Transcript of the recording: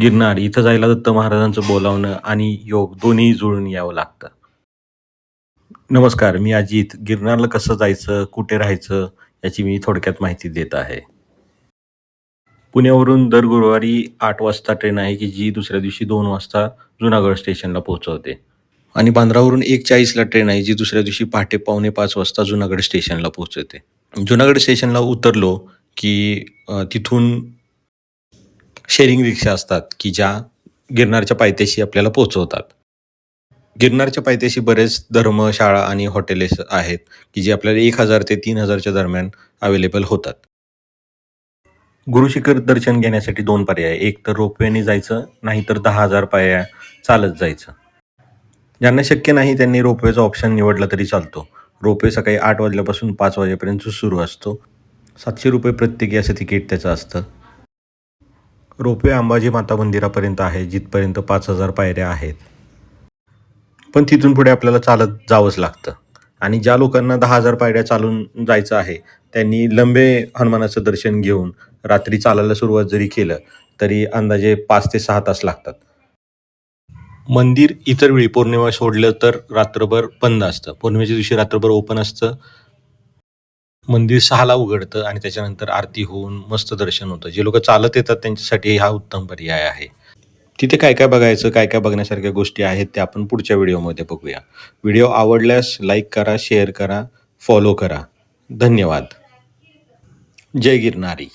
गिरनार इथं जायला दत्त महाराजांचं बोलावणं आणि योग दोन्ही जुळून यावं लागतं. नमस्कार मी अजित. गिरनारला कसं जायचं कुठे राहायचं याची मी थोडक्यात माहिती देत आहे. पुण्यावरून दर गुरुवारी आठ वाजता ट्रेन आहे की जी दुसऱ्या दिवशी दोन वाजता जुनागड स्टेशनला पोहोचवते. आणि बांद्रावरून एक चाळीसला ट्रेन आहे जी दुसऱ्या दिवशी पहाटे पावणे पाच वाजता जुनागड स्टेशनला पोहोचवते. जुनागड स्टेशनला उतरलो की तिथून शेअरिंग रिक्षा असतात की ज्या गिरनारच्या पायथ्याशी आपल्याला पोहोचवतात गिरनारच्या पायथ्याशी बरेच धर्मशाळा आणि हॉटेलेस आहेत की जे आपल्याला एक हजार ते तीन हजारच्या दरम्यान अवेलेबल होतात. गुरुशिखर दर्शन घेण्यासाठी दोन पर्याय. एक तर रोपवेने जायचं नाही तर दहा हजार पाया चालत जायचं. ज्यांना शक्य नाही त्यांनी रोपवेचा ऑप्शन निवडला तरी चालतो. रोपवे सकाळी आठ वाजल्यापासून पाच वाजेपर्यंत सुरू असतो. सातशे रुपये प्रत्येकी असं तिकीट त्याचं असतं. रोपवे अंबाजी माता मंदिरापर्यंत आहे जिथपर्यंत पाच हजार पायऱ्या आहेत. पण तिथून पुढे आपल्याला चालत जावंच लागतं. आणि ज्या लोकांना दहा हजार पायऱ्या चालून जायचं आहे त्यांनी लंबे हनुमानाचं दर्शन घेऊन रात्री चालायला सुरुवात जरी केलं तरी अंदाजे पाच ते सहा तास लागतात. मंदिर इतर वेळी पौर्णिमा सोडलं तर रात्रभर बंद असतं. पौर्णिमेच्या दिवशी रात्रभर ओपन असतं. मंदिर सहाला उघडतं आणि त्याच्यानंतर आरती होऊन मस्त दर्शन होतं. जे लोक चालत येतात त्यांच्यासाठी हा उत्तम पर्याय आहे. तिथे काय काय बघायचं काय काय बघण्यासारख्या गोष्टी आहेत त्या आपण पुढच्या व्हिडिओमध्ये बघूया. व्हिडिओ आवडल्यास लाईक करा शेअर करा फॉलो करा. धन्यवाद. जय गिरनारी.